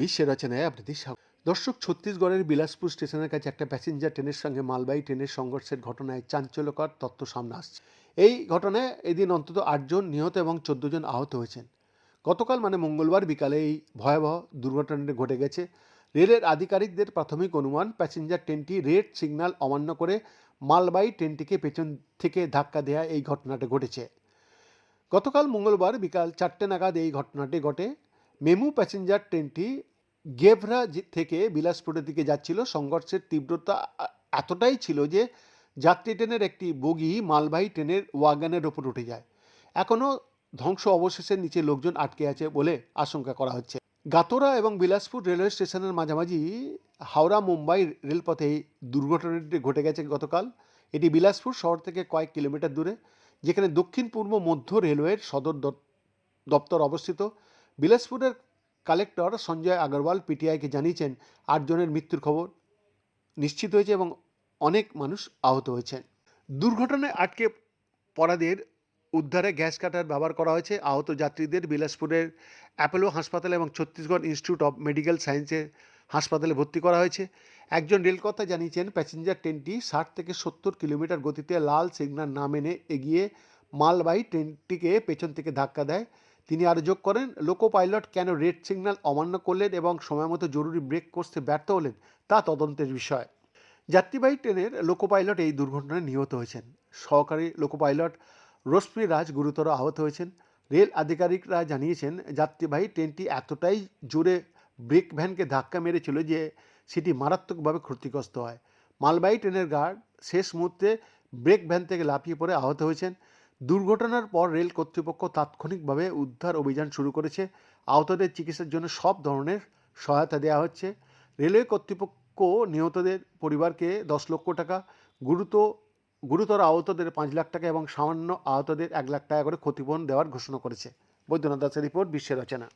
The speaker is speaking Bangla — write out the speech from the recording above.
বিশ্বের রচনায় আপনাদের দর্শক, ছত্তিশগড়ের বিলাসপুর স্টেশনের কাছে একটা প্যাসেঞ্জার ট্রেনের সঙ্গে মালবাহী ট্রেনের সংঘর্ষের ঘটনায় চাঞ্চল্যকর তথ্য সামনে আসছে। এই ঘটনায় এদিন অন্তত আটজন নিহত এবং চোদ্দ জন আহত হয়েছেন। গতকাল মানে মঙ্গলবার বিকালে, এই ভয়াবহ দুর্ঘটনাটি ঘটে গেছে। রেলের আধিকারিকদের প্রাথমিক অনুমান প্যাসেঞ্জার ট্রেনটি রেড সিগন্যাল অমান্য করে মালবাহী ট্রেনটিকে পেছন থেকে ধাক্কা দেওয়া এই ঘটনাটা ঘটেছে। গতকাল মঙ্গলবার বিকাল চারটে নাগাদ এই ঘটনাটি ঘটে। মেমু প্যাসেঞ্জার ট্রেনটি গেভরা থেকে বিলাসপুরের দিকে যাচ্ছিল। সংঘর্ষের তীব্রতা এতটাই ছিল যে যাত্রী ট্রেনের একটি বগি মালবাহী ট্রেনের ওয়াগানের ওপর উঠে যায়। এখনও ধ্বংস অবশেষের নিচে লোকজন আটকে আছে বলে আশঙ্কা করা হচ্ছে। গাতোরা এবং বিলাসপুর রেলওয়ে স্টেশনের মাঝামাঝি হাওড়া মুম্বাই রেলপথে এই দুর্ঘটনাটি ঘটে গেছে গতকাল। এটি বিলাসপুর শহর থেকে কয়েক কিলোমিটার দূরে। যেখানে দক্ষিণ পূর্ব মধ্য রেলওয়ের সদর দপ- দপ্তর অবস্থিত। বিলাসপুরের কালেক্টর সঞ্জয় আগরওয়াল পিটিআইকে জানিয়েছেন আটজনের মৃত্যুর খবর নিশ্চিত হয়েছে এবং অনেক মানুষ আহত হয়েছেন। দুর্ঘটনায় আটকে পড়াদের উদ্ধারে গ্যাস কাটার ব্যবহার করা হয়েছে। আহত যাত্রীদের বিলাসপুরের অ্যাপোলো হাসপাতাল এবং ছত্তিশগড় ইনস্টিটিউট অফ মেডিকেল সায়েন্সে হাসপাতালে ভর্তি করা হয়েছে। একজন রেলকর্তা জানিয়েছেন, প্যাসেঞ্জার ট্রেনটি ষাট থেকে সত্তর কিলোমিটার গতিতে লাল সিগন্যাল না মেনে এগিয়ে মালবাহী ট্রেনটিকে পেছন থেকে ধাক্কা দেয়। তিনি আরও যোগ করেন লোকো পাইলট কেন রেড সিগন্যাল অমান্য করলেন এবং সময় মতো জরুরি ব্রেক করতে ব্যর্থ হলেন, তা তদন্তের বিষয়। যাত্রীবাহী ট্রেনের লোকো পাইলট এই দুর্ঘটনায় নিহত হয়েছেন। সহকারী লোকো পাইলট রশ্মি রাজ গুরুতর আহত হয়েছেন। রেল আধিকারিকরা জানিয়েছেন, যাত্রীবাহী ট্রেনটি এতটাই জোরে ব্রেক ভ্যানকে ধাক্কা মেরেছিল যে সেটি মারাত্মকভাবে ক্ষতিগ্রস্ত হয়। মালবাহী ট্রেনের গার্ড শেষ মুহূর্তে ব্রেক ভ্যান থেকে লাফিয়ে পড়ে আহত হয়েছেন। দুর্ঘটনার পর রেল কর্তৃপক্ষ তাৎক্ষণিকভাবে উদ্ধার অভিযান শুরু করেছে। আহতদের চিকিৎসার জন্য সব ধরনের সহায়তা দেওয়া হচ্ছে। রেলওয়ে কর্তৃপক্ষ নিহতদের পরিবারকে দশ লক্ষ টাকা, গুরুত, গুরুতর আহতদের পাঁচ লাখ টাকা এবং সামান্য আহতদের এক লাখ টাকা করে ক্ষতিপূরণ দেওয়ার ঘোষণা করেছে। বৈদ্যনাথ দাসের রিপোর্ট, বিশ্বের রচনা।